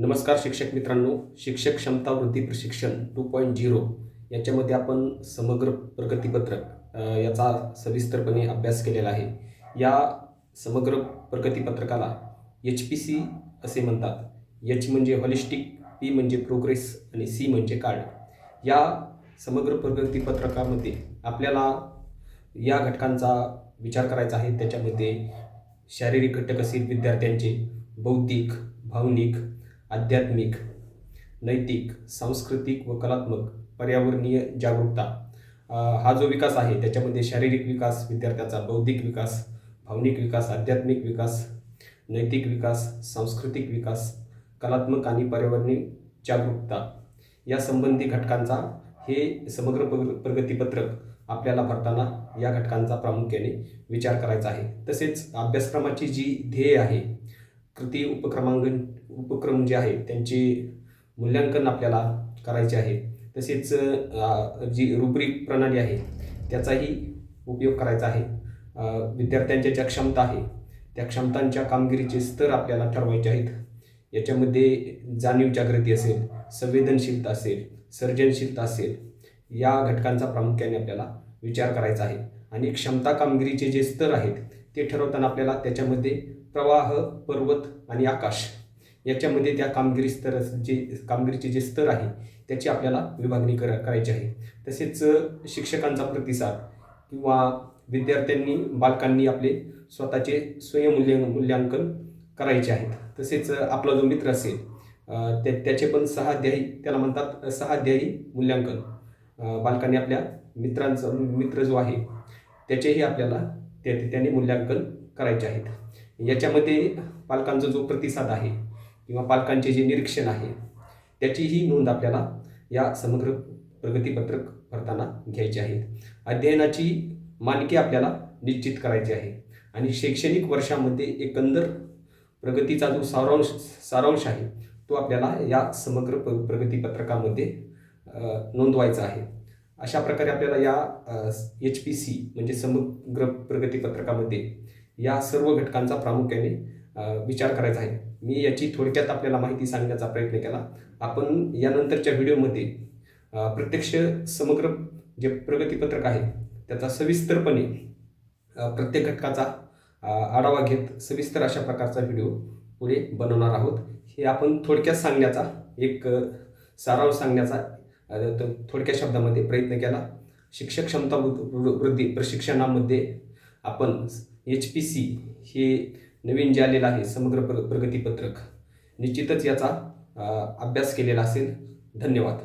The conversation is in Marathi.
नमस्कार शिक्षक मित्रांनो शिक्षक क्षमता वृद्धी प्रशिक्षण टू पॉईंट झिरो याच्यामध्ये आपण समग्र प्रगतीपत्रक याचा सविस्तरपणे अभ्यास केलेला आहे. या समग्र प्रगतीपत्रकाला एच पी सी असे म्हणतात. एच म्हणजे हॉलिस्टिक पी म्हणजे प्रोग्रेस आणि सी म्हणजे कार्ड या समग्र प्रगतीपत्रकामध्ये आपल्याला या घटकांचा विचार करायचा आहे. त्याच्यामध्ये शारीरिक घटक असतील विद्यार्थ्यांचे बौद्धिक भावनिक आध्यात्मिक नैतिक सांस्कृतिक व कलात्मक पर्यावरणीय जागरूकता. हा जो विकास आहे त्याच्यामध्ये शारीरिक विकास विद्यार्थ्याचा बौद्धिक विकास भावनिक विकास आध्यात्मिक विकास नैतिक विकास सांस्कृतिक विकास कलात्मक आणि पर्यावरणीय जागरूकता या संबंधी घटकांचा हे समग्र प्रग प्रगतीपत्रक आपल्याला भरताना या घटकांचा प्रामुख्याने विचार करायचा आहे. तसेच अभ्यासक्रमाची जी ध्येय आहे कृती उपक्रमांकन उपक्रम जे आहे त्यांचे मूल्यांकन आपल्याला करायचे आहे. तसेच जी रुब्रिक प्रणाली आहे त्याचाही उपयोग करायचा आहे. विद्यार्थ्यांच्या ज्या क्षमता आहे त्या क्षमतांच्या कामगिरीचे स्तर आपल्याला ठरवायचे आहेत. याच्यामध्ये जाणीव जागृती असेल संवेदनशीलता असेल सर्जनशीलता असेल या घटकांचा प्रामुख्याने आपल्याला विचार करायचा आहे. आणि क्षमता कामगिरीचे जे स्तर आहेत ते ठरवताना आपल्याला त्याच्यामध्ये प्रवाह पर्वत आणि आकाश याच्यामध्ये त्या कामगिरी स्तर जे कामगिरीचे जे स्तर आहे त्याची आपल्याला विभागणी कर करायची आहे. तसेच शिक्षकांचा प्रतिसाद किंवा विद्यार्थ्यांनी बालकांनी आपले स्वतःचे स्वयंमूल्य मूल्यांकन करायचे आहेत. तसेच आपला जो मित्र असेल त्या त्याचे पण सहा अध्यायी त्याला म्हणतात सहाध्यायी सहा अध्यायी मूल्यांकन. बालकांनी आपल्या मित्रांचं मित्र जो आहे त्याचेही आपल्याला त्या त्याने मूल्यांकन करायचे आहेत. याच्यामध्ये पालकांचा जो प्रतिसाद आहे किंवा पालकांचे जे निरीक्षण आहे त्याचीही नोंद आपल्याला या समग्र प्रगतीपत्रक भरताना घ्यायची आहे अध्ययनाची मानके आपल्याला निश्चित करायची आहे. आणि शैक्षणिक वर्षामध्ये एकंदर प्रगतीचा जो सारांश सारांश आहे तो आपल्याला या समग्र प्र प्रगतीपत्रकामध्ये नोंदवायचा आहे. अशा प्रकारे आपल्याला या एच पी सी म्हणजे समग्र प्रगतीपत्रकामध्ये या सर्व घटकांचा प्रामुख्याने विचार करायचा आहे. मी याची थोडक्यात आपल्याला माहिती सांगण्याचा प्रयत्न केला. आपण यानंतरच्या व्हिडिओमध्ये प्रत्यक्ष समग्र जे प्रगतीपत्रक आहे त्याचा सविस्तरपणे प्रत्येक घटकाचा आढावा घेत सविस्तर अशा प्रकारचा व्हिडिओ पुढे बनवणार आहोत. हे आपण थोडक्यात सांगण्याचा एक सारांश सांगण्याचा थोडक्या शब्दामध्ये प्रयत्न केला. शिक्षक क्षमता वृ- वृद्धी प्रशिक्षणामध्ये आपण एच पी सी हे नवीन जे आलेलं आहे समग्र प्र प्रगतीपत्रक निश्चितच याचा अभ्यास केलेला असेल. धन्यवाद.